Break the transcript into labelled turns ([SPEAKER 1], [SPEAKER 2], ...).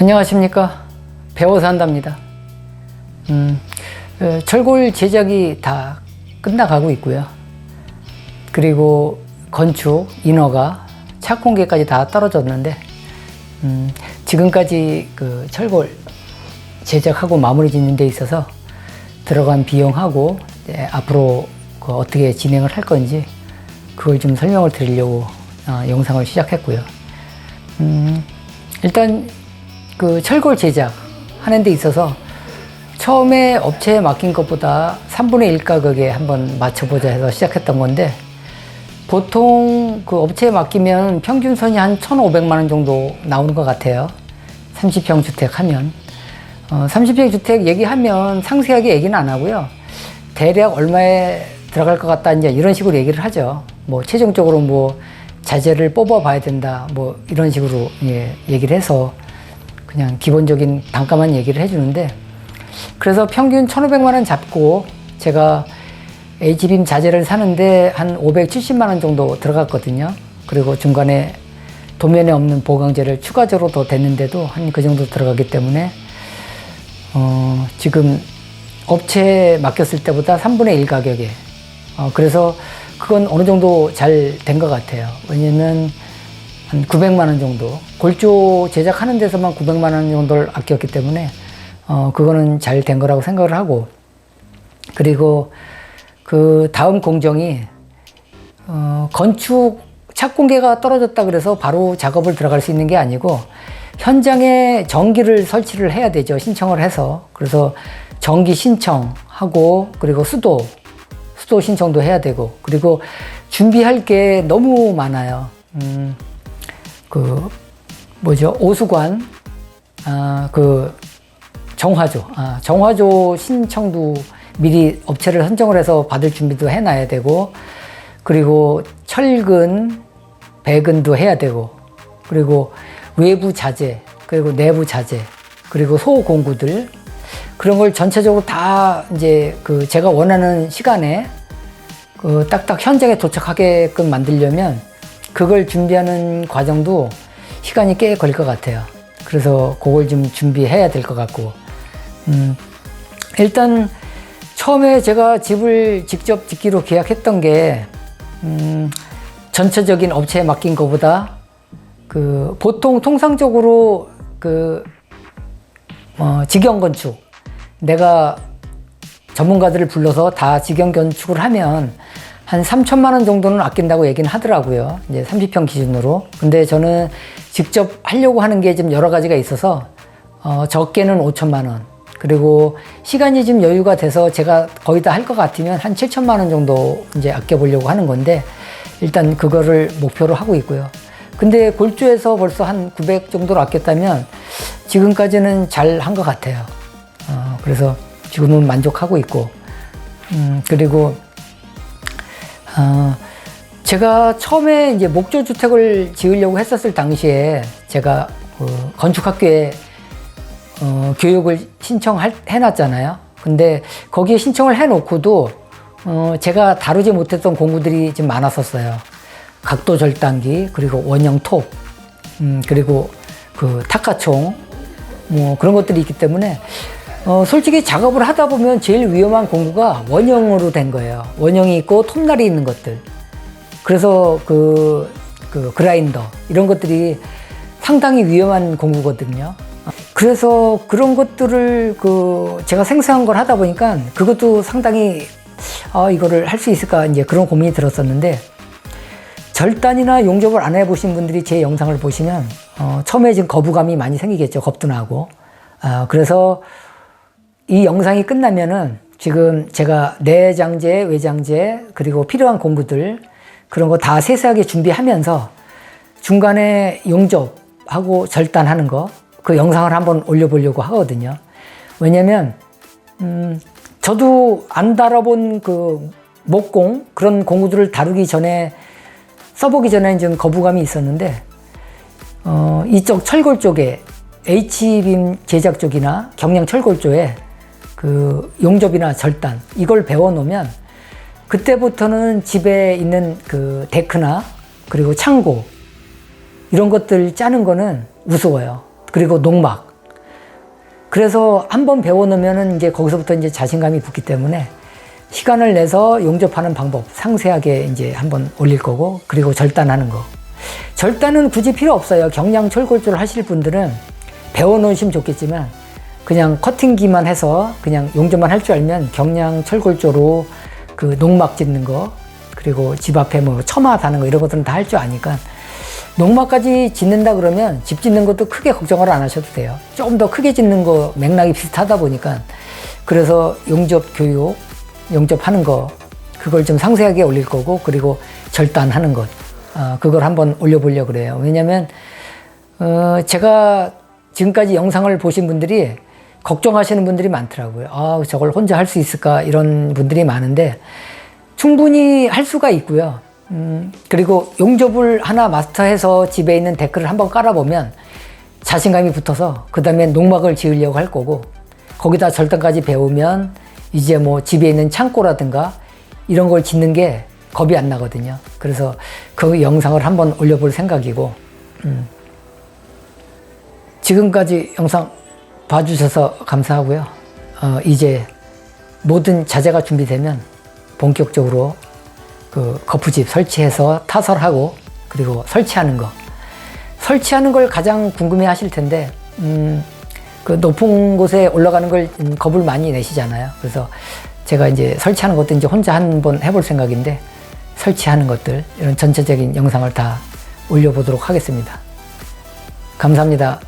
[SPEAKER 1] 안녕하십니까 배워서 한답니다. 음, 어, 철골 제작이 다 끝나가고 있고요. 그리고 건축 인허가 착공계까지 다 떨어졌는데 음, 지금까지 그 철골 제작하고 마무리 짓는 데 있어서 들어간 비용하고 앞으로 그 어떻게 진행을 할 건지 그걸 좀 설명을 드리려고 어, 영상을 시작했고요. 음, 일단 그 철골 제작 하는 데 있어서 처음에 업체에 맡긴 것보다 3분의 1 가격에 한번 맞춰보자 해서 시작했던 건데 보통 그 업체에 맡기면 평균 선이 한 1,500만 원 정도 나오는 것 같아요. 30평 주택 하면. 어, 30평 주택 얘기하면 상세하게 얘기는 안 하고요. 대략 얼마에 들어갈 것 같다 이제 이런 식으로 얘기를 하죠. 뭐 최종적으로 뭐 자재를 뽑아 봐야 된다. 뭐 이런 식으로 예, 얘기를 해서 그냥 기본적인 단가만 얘기를 해주는데 그래서 평균 1,500만 원 잡고 제가 H빔 자재를 사는데 한 570만 원 정도 들어갔거든요. 그리고 중간에 도면에 없는 보강재를 추가적으로 더 댔는데도 한 그 정도 들어가기 때문에 어, 지금 업체에 맡겼을 때보다 3분의 1 가격에 어, 그래서 그건 어느 정도 잘 된 것 같아요. 왜냐면 한 900만 원 정도. 골조 제작하는 데서만 900만 원 정도를 아꼈기 때문에 어, 그거는 잘 된 거라고 생각을 하고. 그리고 그 다음 공정이 어, 건축 착공계가 떨어졌다 그래서 바로 작업을 들어갈 수 있는 게 아니고 현장에 전기를 설치를 해야 되죠. 신청을 해서. 그래서 전기 신청하고 그리고 수도 수도 신청도 해야 되고. 그리고 준비할 게 너무 많아요. 음, 그 뭐죠? 오수관 아 그 정화조 아 정화조 신청도 미리 업체를 선정을 해서 받을 준비도 해놔야 되고 그리고 철근 배근도 해야 되고 그리고 외부 자재 그리고 내부 자재 그리고 소공구들. 그런 걸 전체적으로 다 이제 그 제가 원하는 시간에 그 딱딱 현장에 도착하게끔 만들려면 그걸 준비하는 과정도 시간이 꽤 걸릴 것 같아요. 그래서 그걸 좀 준비해야 될 것 같고, 음, 일단 처음에 제가 집을 직접 짓기로 계약했던 게, 음, 전체적인 업체에 맡긴 것보다 그 보통 통상적으로 그 어, 직영 건축 내가 전문가들을 불러서 다 직영 건축을 하면 한 3천만 원 정도는 아낀다고 얘기는 하더라고요. 이제 30평 기준으로. 근데 저는 직접 하려고 하는 게 좀 여러 가지가 있어서 어, 적게는 5천만 원. 그리고 시간이 좀 여유가 돼서 제가 거의 다 할 것 같으면 한 7천만 원 정도 이제 아껴보려고 하는 건데 일단 그거를 목표로 하고 있고요. 근데 골조에서 벌써 한 900 정도로 아꼈다면 지금까지는 잘 한 것 같아요. 어, 그래서 지금은 만족하고 있고, 음, 그리고, 어, 제가 처음에 이제 목조 주택을 지으려고 했었을 당시에 제가 그 건축학교에 어, 교육을 신청해 놨잖아요. 근데 거기에 신청을 해놓고도 어, 제가 다루지 못했던 공부들이 좀 많았었어요. 각도 절단기, 그리고 원형 톱, 음, 그리고 그 타카총, 뭐 그런 것들이 있기 때문에 어, 솔직히 작업을 하다 보면 제일 위험한 공구가 원형으로 된 거예요. 원형이 있고 톱날이 있는 것들. 그래서 그, 그 그라인더 이런 것들이 상당히 위험한 공구거든요. 그래서 그런 것들을 그 제가 생소한 걸 하다 보니까 그것도 상당히 아 이거를 할 수 있을까 이제 그런 고민이 들었었는데 절단이나 용접을 안 해보신 분들이 제 영상을 보시면 어, 처음에 지금 거부감이 많이 생기겠죠 겁도 나고 아, 그래서 이 영상이 끝나면은 지금 제가 내장재 외장재 그리고 필요한 공구들 그런 거 다 세세하게 준비하면서 중간에 용접하고 절단하는 거 그 영상을 한번 올려보려고 하거든요. 왜냐면 음, 저도 안 다뤄본 그 목공 그런 공구들을 다루기 전에 써보기 전에 좀 거부감이 있었는데 어, 이쪽 철골 쪽에 H빔 제작 쪽이나 경량 철골 쪽에 그 용접이나 절단 이걸 배워 놓으면 그때부터는 집에 있는 그 데크나 그리고 창고 이런 것들 짜는 거는 무서워요. 그리고 농막 그래서 한번 배워 놓으면은 이제 거기서부터 이제 자신감이 붙기 때문에 시간을 내서 용접하는 방법 상세하게 이제 한번 올릴 거고 그리고 절단하는 거. 절단은 굳이 필요 없어요. 경량 철골조를 하실 분들은 배워 놓으시면 좋겠지만 그냥 커팅기만 해서 그냥 용접만 할 줄 알면 경량 철골조로 그 농막 짓는 거 그리고 집 앞에 뭐 처마 다는 거 이런 것들은 다 할 줄 아니까 농막까지 짓는다 그러면 집 짓는 것도 크게 걱정을 안 하셔도 돼요. 조금 더 크게 짓는 거 맥락이 비슷하다 보니까 그래서 용접 교육, 용접하는 거 그걸 좀 상세하게 올릴 거고 그리고 절단하는 것 어, 그걸 한번 올려보려 고 그래요. 왜냐하면 어, 제가 지금까지 영상을 보신 분들이 걱정하시는 분들이 많더라고요. 아, 저걸 혼자 할 수 있을까 이런 분들이 많은데 충분히 할 수가 있고요. 음, 그리고 용접을 하나 마스터해서 집에 있는 댓글을 한번 깔아보면 자신감이 붙어서 그 다음에 농막을 지으려고 할 거고 거기다 절단까지 배우면 이제 뭐 집에 있는 창고라든가 이런 걸 짓는 게 겁이 안 나거든요. 그래서 그 영상을 한번 올려볼 생각이고 음. 지금까지 영상 봐주셔서 감사하고요. 어, 이제 모든 자재가 준비되면 본격적으로 그 거푸집 설치해서 타설하고 그리고 설치하는 거 설치하는 걸 가장 궁금해 하실 텐데 음, 그 높은 곳에 올라가는 걸 음, 겁을 많이 내시잖아요. 그래서 제가 이제 설치하는 것도 이제 혼자 한 번 해볼 생각인데 설치하는 것들 이런 전체적인 영상을 다 올려보도록 하겠습니다. 감사합니다.